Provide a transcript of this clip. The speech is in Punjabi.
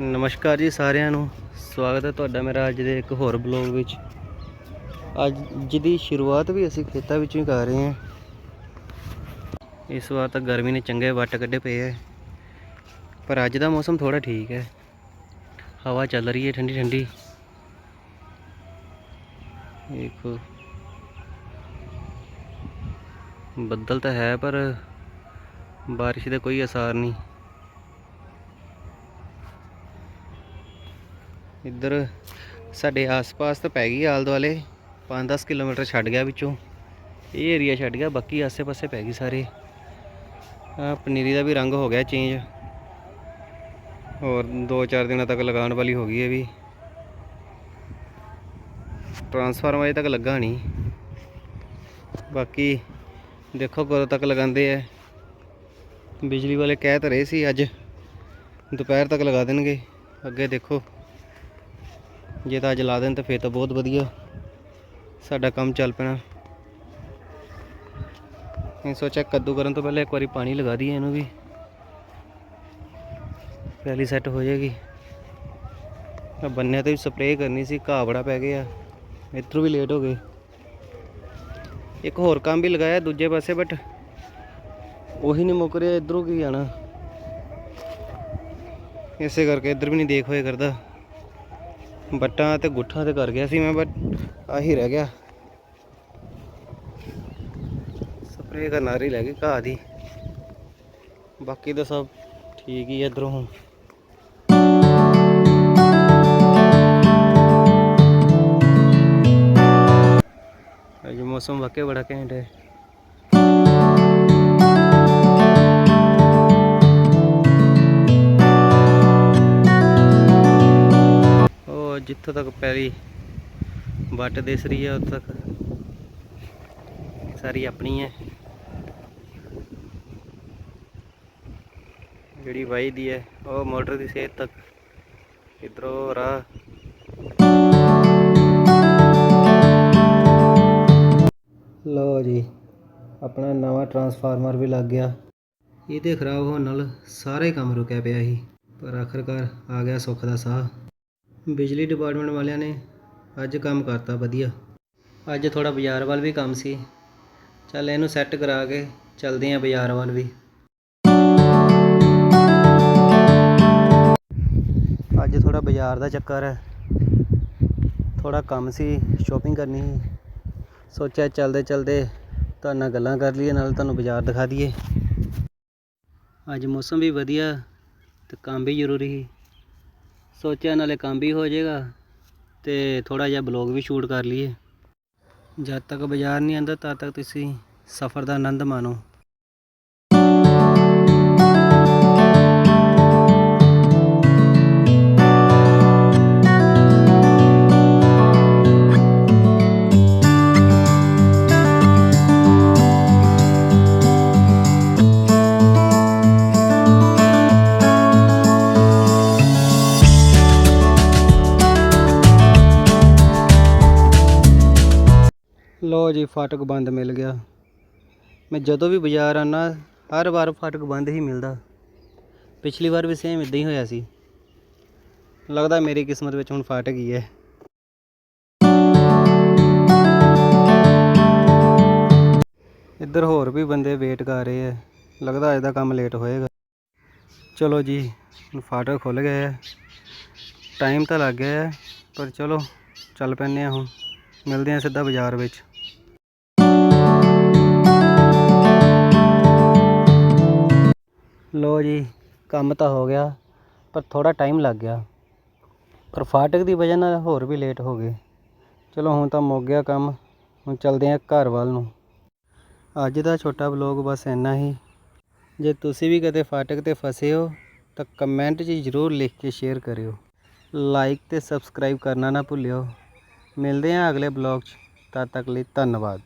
ਨਮਸਕਾਰ ਜੀ ਸਾਰਿਆਂ ਨੂੰ। ਸਵਾਗਤ ਹੈ ਤੁਹਾਡਾ ਮੇਰਾ ਅੱਜ ਦੇ ਇੱਕ ਹੋਰ ਬਲੌਗ ਵਿੱਚ। ਅੱਜ ਦੀ ਸ਼ੁਰੂਆਤ ਵੀ ਅਸੀਂ ਖੇਤਾਂ ਵਿੱਚੋਂ ਹੀ ਕਰ ਰਹੇ ਹਾਂ। ਇਸ ਵਾਰ ਤਾਂ ਗਰਮੀ ਨੇ ਚੰਗੇ ਵੱਟ ਕੱਢੇ ਪਏ ਹੈ ਪਰ ਅੱਜ ਦਾ ਮੌਸਮ ਥੋੜਾ ਠੀਕ ਹੈ। ਹਵਾ ਚੱਲ ਰਹੀ ਹੈ ਠੰਡੀ ਠੰਡੀ। ਦੇਖੋ। ਬੱਦਲ ਤਾਂ ਹੈ ਪਰ ਬਾਰਿਸ਼ ਦਾ ਕੋਈ ਅਸਾਰ ਨਹੀਂ। ਇੱਧਰ ਸਾਡੇ ਆਸ-ਪਾਸ ਤਾਂ ਪੈ ਗਈ ਆਲ ਦੁਆਲੇ। 5-10 ਕਿਲੋਮੀਟਰ ਛੱਡ ਗਿਆ ਵਿੱਚੋਂ। ਇਹ ਏਰੀਆ ਛੱਡ ਗਿਆ, ਬਾਕੀ ਆਸੇ-ਪਾਸੇ ਪੈ ਗਈ ਸਾਰੇ। ਆ ਪਨੀਰੀ ਦਾ ਵੀ ਰੰਗ ਹੋ ਗਿਆ ਚੇਂਜ ਹੋਰ 2-4 ਦਿਨਾਂ ਤੱਕ ਲਗਾਉਣ ਵਾਲੀ ਹੋ ਗਈ ਇਹ ਵੀ। ਟਰਾਂਸਫਾਰਮਰ ਅਜੇ ਤੱਕ ਲੱਗਾ ਨਹੀਂ। ਬਾਕੀ ਦੇਖੋ ਕਦੋਂ ਤੱਕ ਲਗਾਉਂਦੇ ਐ ਬਿਜਲੀ ਵਾਲੇ ਕਹਿ ਤਾਂ ਰਹੇ ਸੀ ਅੱਜ। ਦੁਪਹਿਰ ਤੱਕ ਲਗਾ ਦੇਣਗੇ। ਅੱਗੇ ਦੇਖੋ। ਜੇ ਤਾਂ ਅੱਜ ਲਾ ਦੇਣ ਤਾਂ ਫੇਰ ਤਾਂ ਬਹੁਤ ਵਧੀਆ। ਸਾਡਾ ਕੰਮ ਚੱਲ ਪੈਣਾ। ਮੈਂ ਸੋਚਿਆ ਕੱਦੂ ਕਰਨ ਤੋਂ ਪਹਿਲਾਂ ਇੱਕ ਵਾਰੀ ਪਾਣੀ ਲਗਾ ਦਈਏ ਇਹਨੂੰ ਵੀ। ਪਹਿਲੀ ਸੈੱਟ ਹੋ ਜਾਏਗੀ। ਆ ਬੰਨਿਆਂ ਤੇ ਵੀ ਸਪਰੇਅ ਕਰਨੀ ਸੀ, ਘਾਹ ਬੜਾ ਪੈ ਗਿਆ। ਇੱਧਰੋਂ ਵੀ ਲੇਟ ਹੋ ਗਏ। ਇੱਕ ਹੋਰ ਕੰਮ ਵੀ ਲਗਾਇਆ ਦੂਜੇ ਪਾਸੇ ਬਟ ਉਹੀ ਨਹੀਂ ਮੁੱਕ ਰਿਹਾ ਇੱਧਰੋਂ ਕੀ ਆਣਾ ਇਸੇ ਕਰਕੇ ਇੱਧਰ ਵੀ ਨਹੀਂ ਦੇਖ ਹੋਏ ਕਰਦਾ। ਬੱਟਾਂ ਤੇ ਗੁੱਠਾਂ ਤੇ ਕਰ ਗਿਆ ਸੀ ਮੈਂ ਬਟ ਆਹੀ ਰਹਿ ਗਿਆ। ਸਪਰੇਅ ਕਰਨ ਆ ਰਹੀ ਲੈ ਗਈ ਘਾਹ ਦੀ। ਬਾਕੀ ਤਾਂ ਸਭ ਠੀਕ ਹੀ ਹੈ ਇੱਧਰੋਂ ਹੁਣ। ਅੱਜ ਮੌਸਮ ਵਾਕਿਆ ਬੜਾ ਘੈਂਟ ਹੈ। ਜਿੱਥੋਂ ਤੱਕ ਪੈਰੀ ਵੱਟ ਦਿਸ ਰਹੀ ਹੈ ਉੱਥੋਂ ਤੱਕ। ਸਾਰੀ ਆਪਣੀ ਹੈ ਜਿਹੜੀ ਵਾਈ ਦੀ ਹੈ ਉਹ ਮੋਟਰ ਦੀ ਸੇਧ ਤੱਕ। ਇਧਰੋਂ ਰਾਹ। ਲਓ ਜੀ, ਆਪਣਾ ਨਵਾਂ ਟਰਾਂਸਫਾਰਮਰ ਵੀ ਲੱਗ ਗਿਆ। ਇਹਦੇ ਖਰਾਬ ਹੋਣ ਨਾਲ ਸਾਰੇ ਕੰਮ ਰੁਕਿਆ ਪਿਆ ਸੀ। ਪਰ ਆਖਰਕਾਰ ਆ ਗਿਆ ਸੁੱਖ ਦਾ ਸਾਹ। ਬਿਜਲੀ ਡਿਪਾਰਟਮੈਂਟ ਵਾਲਿਆਂ ਨੇ ਅੱਜ ਕੰਮ ਕਰਤਾ ਵਧੀਆ। ਅੱਜ ਥੋੜ੍ਹਾ ਬਾਜ਼ਾਰ ਵੱਲ ਵੀ ਕੰਮ ਸੀ। ਚੱਲ ਇਹਨੂੰ ਸੈੱਟ ਕਰਾ ਕੇ ਚੱਲਦੇ ਹਾਂ ਬਾਜ਼ਾਰ ਵੱਲ ਵੀ। ਅੱਜ ਥੋੜਾ ਬਾਜ਼ਾਰ ਦਾ ਚੱਕਰ ਹੈ। ਥੋੜਾ ਕੰਮ ਸੀ ਸ਼ਾਪਿੰਗ ਕਰਨੀ ਸੀ। ਸੋਚਿਆ ਚੱਲਦੇ ਚਲਦੇ ਤੁਹਾਡੇ ਨਾਲ ਗੱਲਾਂ ਕਰ ਲਈਏ, ਨਾਲ ਤੁਹਾਨੂੰ ਬਾਜ਼ਾਰ ਦਿਖਾ ਦਈਏ। ਅੱਜ ਮੌਸਮ ਵੀ ਵਧੀਆ ਤੇ ਕੰਮ ਵੀ ਜ਼ਰੂਰੀ ਸੀ। ਸੋਚਿਆ ਨਾਲੇ ਕੰਮ ਵੀ ਹੋ ਜਾਏਗਾ ਤੇ ਥੋੜਾ ਜਿਹਾ ਬਲੌਗ ਵੀ ਸ਼ੂਟ ਕਰ ਲਈਏ। ਜਦ ਤੱਕ ਬਾਜ਼ਾਰ ਨਹੀਂ ਆਂਦਾ ਤਦ ਤੱਕ ਤੁਸੀਂ ਸਫ਼ਰ ਦਾ ਆਨੰਦ ਮਾਣੋ। ਲੋ ਜੀ ਫਾਟਕ ਬੰਦ ਮਿਲ ਗਿਆ। ਮੈਂ ਜਦੋਂ ਵੀ ਬਾਜ਼ਾਰ ਆਨਾ ਹਰ ਵਾਰ ਫਾਟਕ ਬੰਦ ਹੀ ਮਿਲਦਾ। ਪਿਛਲੀ ਵਾਰ ਵੀ ਸੇਮ ਇਦਾਂ ਹੀ ਹੋਇਆ ਸੀ। ਲੱਗਦਾ ਮੇਰੀ ਕਿਸਮਤ ਵਿੱਚ ਹੁਣ ਫਾਟਕ ਹੀ ਹੈ। ਇੱਧਰ ਹੋਰ ਵੀ ਬੰਦੇ ਵੇਟ ਕਰ ਰਹੇ ਹੈ ਲੱਗਦਾ ਅੱਜ ਦਾ ਕੰਮ ਲੇਟ ਹੋਏਗਾ। ਚਲੋ ਜੀ, ਹੁਣ ਫਾਟਕ ਖੁੱਲ ਗਏ ਹੈ ਟਾਈਮ ਤਾਂ ਲੱਗ ਗਿਆ ਹੈ ਪਰ ਚਲੋ, ਚੱਲ ਪੈਂਦੇ ਆ ਹੁਣ। ਮਿਲਦੇ ਆ ਸਿੱਧਾ ਬਾਜ਼ਾਰ ਵਿੱਚ। ਜੀ, ਕੰਮ ਤਾਂ ਹੋ ਗਿਆ, ਪਰ ਥੋੜ੍ਹਾ ਟਾਈਮ ਲੱਗ ਗਿਆ। ਪਰ ਫਾਟਕ ਦੀ ਵਜ੍ਹਾ ਨਾਲ ਹੋਰ ਵੀ ਲੇਟ ਹੋ ਗਏ। ਚਲੋ ਹੁਣ ਤਾਂ ਮੁੱਕ ਗਿਆ ਕੰਮ, ਹੁਣ ਚੱਲਦੇ ਹਾਂ ਘਰ ਵੱਲ ਨੂੰ। ਅੱਜ ਦਾ ਛੋਟਾ ਬਲੌਗ ਬਸ ਇੰਨਾ ਹੀ। ਜੇ ਤੁਸੀਂ ਵੀ ਕਦੇ ਫਾਟਕ ਤੇ ਫਸੇ ਹੋ, ਤਾਂ ਕਮੈਂਟ 'ਚ ਜ਼ਰੂਰ ਲਿਖ ਕੇ ਸ਼ੇਅਰ ਕਰਿਓ। ਲਾਈਕ ਤੇ ਸਬਸਕ੍ਰਾਈਬ ਕਰਨਾ ਨਾ ਭੁੱਲਿਓ। ਮਿਲਦੇ ਹਾਂ ਅਗਲੇ ਬਲੌਗ 'ਚ। ਤਦ ਤੱਕ ਲਈ ਧੰਨਵਾਦ।